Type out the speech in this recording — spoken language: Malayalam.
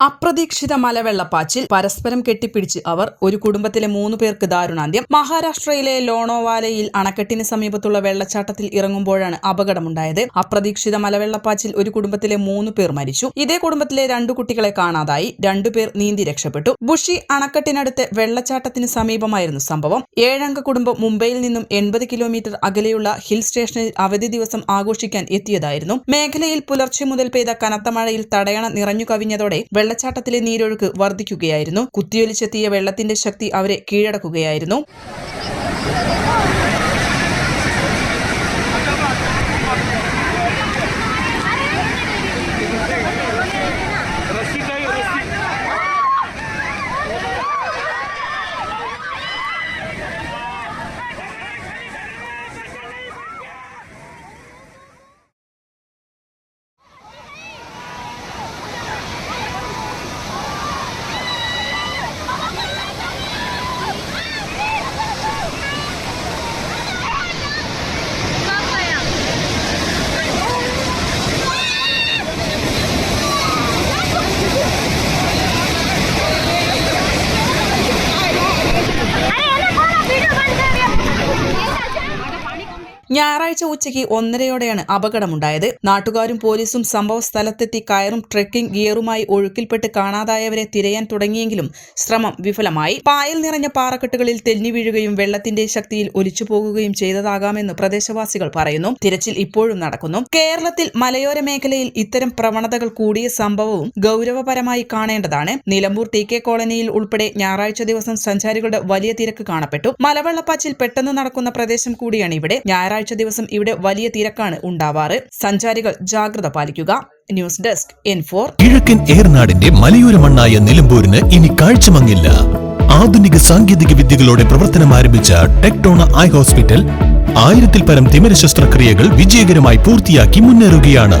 അപ്രതീക്ഷിത മലവെള്ളപ്പാച്ചിൽ പരസ്പരം കെട്ടിപ്പിടിച്ച് അവർ ഒരു കുടുംബത്തിലെ മൂന്ന് പേർക്ക് ദാരുണാന്ത്യം. മഹാരാഷ്ട്രയിലെ ലോണോവാലയിൽ അണക്കെട്ടിന് സമീപത്തുള്ള വെള്ളച്ചാട്ടത്തിൽ ഇറങ്ങുമ്പോഴാണ് അപകടമുണ്ടായത്. അപ്രതീക്ഷിത മലവെള്ളപ്പാച്ചിൽ ഒരു കുടുംബത്തിലെ മൂന്ന് പേർ മരിച്ചു. ഇതേ കുടുംബത്തിലെ രണ്ടു കുട്ടികളെ കാണാതായി. രണ്ടുപേർ നീന്തി രക്ഷപ്പെട്ടു. ബുഷി അണക്കെട്ടിനടുത്ത് വെള്ളച്ചാട്ടത്തിന് സമീപമായിരുന്നു സംഭവം. ഏഴംഗ കുടുംബം മുംബൈയിൽ നിന്നും എൺപത് കിലോമീറ്റർ അകലെയുള്ള ഹിൽ സ്റ്റേഷനിൽ അവധി ദിവസം ആഘോഷിക്കാൻ എത്തിയതായിരുന്നു. മേഖലയിൽ പുലർച്ചെ മുതൽ പെയ്ത കനത്ത മഴയിൽ തടയണ നിറഞ്ഞു കവിഞ്ഞതോടെ വെള്ളച്ചാട്ടത്തിലെ നീരൊഴുക്ക് വർദ്ധിക്കുകയായിരുന്നു കുത്തിയൊലിച്ചെത്തിയ വെള്ളത്തിന്റെ ശക്തി അവരെ കീഴടക്കുകയായിരുന്നു. ഞായറാഴ്ച ഉച്ചയ്ക്ക് ഒന്നരയോടെയാണ് അപകടമുണ്ടായത്. നാട്ടുകാരും പോലീസും സംഭവ സ്ഥലത്തെത്തി കയറും ട്രക്കിംഗ് ഗിയറുമായി ഒഴുക്കിൽപ്പെട്ട് കാണാതായവരെ തിരയാൻ തുടങ്ങിയെങ്കിലും ശ്രമം വിഫലമായി. പായൽ നിറഞ്ഞ പാറക്കെട്ടുകളിൽ തെന്നി വീഴുകയും വെള്ളത്തിന്റെ ശക്തിയിൽ ഒലിച്ചു പോകുകയും ചെയ്തതാകാമെന്ന് പ്രദേശവാസികൾ പറയുന്നു. തിരച്ചിൽ ഇപ്പോഴും നടക്കുന്നു. കേരളത്തിൽ മലയോര മേഖലയിൽ ഇത്തരം പ്രവണതകൾ കൂടിയ സംഭവവും ഗൗരവപരമായി കാണേണ്ടതാണ്. നിലമ്പൂർ ടി കെ കോളനിയിൽ ഉൾപ്പെടെ ഞായറാഴ്ച ദിവസം സഞ്ചാരികളുടെ വലിയ തിരക്ക് കാണപ്പെട്ടു. മലവെള്ളപ്പാച്ചിൽ പെട്ടെന്ന് നടക്കുന്ന പ്രദേശം കൂടിയാണ് ഇവിടെ. ഞായറാഴ്ച ദിവസം ഇവിടെ വലിയ തിരക്കാണ് ഉണ്ടാവാറ്. സഞ്ചാരികൾ ജാഗ്രത പാലിക്കുക. News desk N four. കിഴക്കൻ ഏർനാടിന്റെ മലയോര മണ്ണായ നിലമ്പൂരിന് ഇനി കാഴ്ചമങ്ങില്ല. ആധുനിക സാങ്കേതിക വിദ്യകളോടെ പ്രവർത്തനം ആരംഭിച്ച ടെക്ടോണ ഐ ഹോസ്പിറ്റൽ ആയിരത്തിൽ പരം തിമിര ശസ്ത്രക്രിയകൾ വിജയകരമായി പൂർത്തിയാക്കി മുന്നേറുകയാണ്.